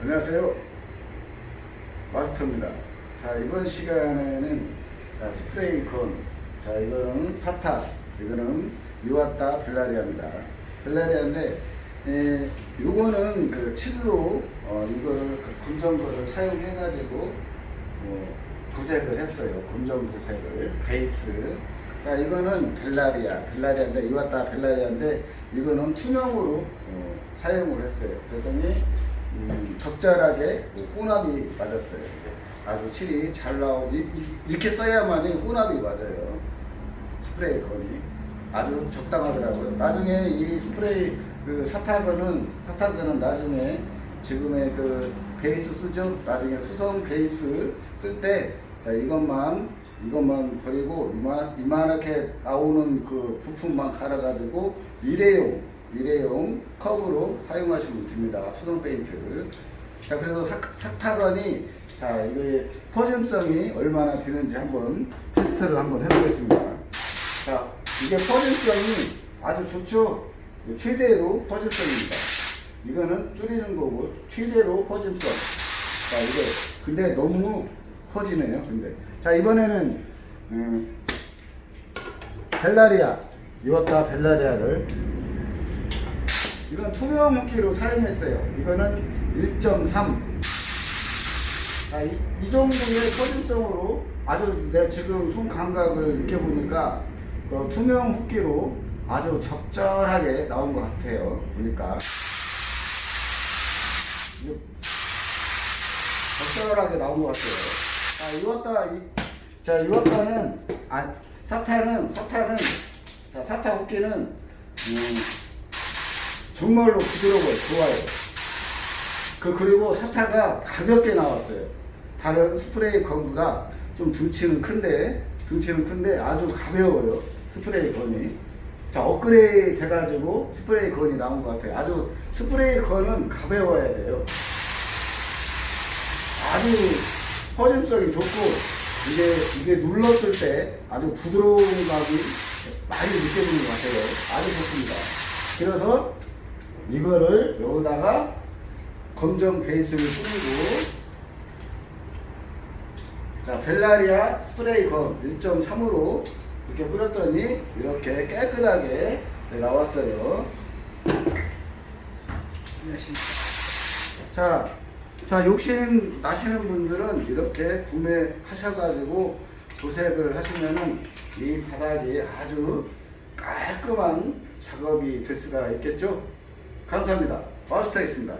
안녕하세요. 마스터입니다. 자, 이번 시간에는 자, 스프레이 콘. 자, 이거는 사타. 이거는 유왔다 벨라리아입니다. 벨라리아인데, 에, 요거는 그 칠로, 어, 이걸 그 검정 거를 사용해가지고, 뭐, 도색을 했어요. 검정 도색을. 베이스. 자, 이거는 벨라리아. 벨라리아인데, 유왔다 벨라리아인데, 이거는 투명으로 어, 사용을 했어요. 그랬더니, 음, 적절하게 그 혼합이 맞았어요. 아주 칠이 잘 나오고 이- 이- 이 렇게 써야만이 혼합이 맞아요. 스프레이 건이 아주 적당하더라고요. 나중에 이 스프레이 그 사타건은 사타건은 나중에 지금의 그 베이스 쓰죠. 나중에 수성 베이스 쓸 때 이것만 이것만 버리고 이만 이만하게 나오는 그 부품만 갈아가지고 일회용 일회용 컵으로 사용하시면 됩니다. 수동 페인트. 자 그래서 사, 사타건이 자 이게 퍼짐성이 얼마나 되는지 한번 테스트를 한번 해보겠습니다. 자 이게 퍼짐성이 아주 좋죠. 최대로 퍼짐성입니다. 이거는 줄이는 거고 최대로 퍼짐성. 자 이게 근데 너무 퍼지네요. 근데 자 이번에는 음, 벨라리아 이었다 벨라리아를 이건 투명 무기로 사용했어요. 이거는 1.3. 자, 이, 이 정도의 퍼짐성으로 아주 내가 지금 손 감각을 느껴보니까 그 투명 후기로 아주 적절하게 나온 것 같아요. 보니까. 적절하게 나온 것 같아요. 자, 이왔다, 이, 자, 이왔다는, 아, 사타는, 사타는, 자, 사타 후기는, 음, 정말로 부드러워요. 좋아요. 그 그리고 사타가 가볍게 나왔어요. 다른 스프레이 건보다 좀 등치는 큰데 등치는 큰데 아주 가벼워요. 스프레이 건이. 자 업그레이드 돼가지고 스프레이 건이 나온 것 같아요. 아주 스프레이 건은 가벼워야 돼요. 아주 퍼짐성이 좋고 이게 이게 눌렀을 때 아주 부드러운 감이 많이 느껴지는 것 같아요. 아주 좋습니다. 그래서 이거를 여기다가 검정 베이스를 뿌리고 자 벨라리아 스프레이 검 1.3으로 이렇게 뿌렸더니 이렇게 깨끗하게 네, 나왔어요. 자, 자 욕심 나시는 분들은 이렇게 구매하셔가지고 도색을 하시면은 이 바닥이 아주 깔끔한 작업이 될 수가 있겠죠. 감사합니다. 마스터였습니다.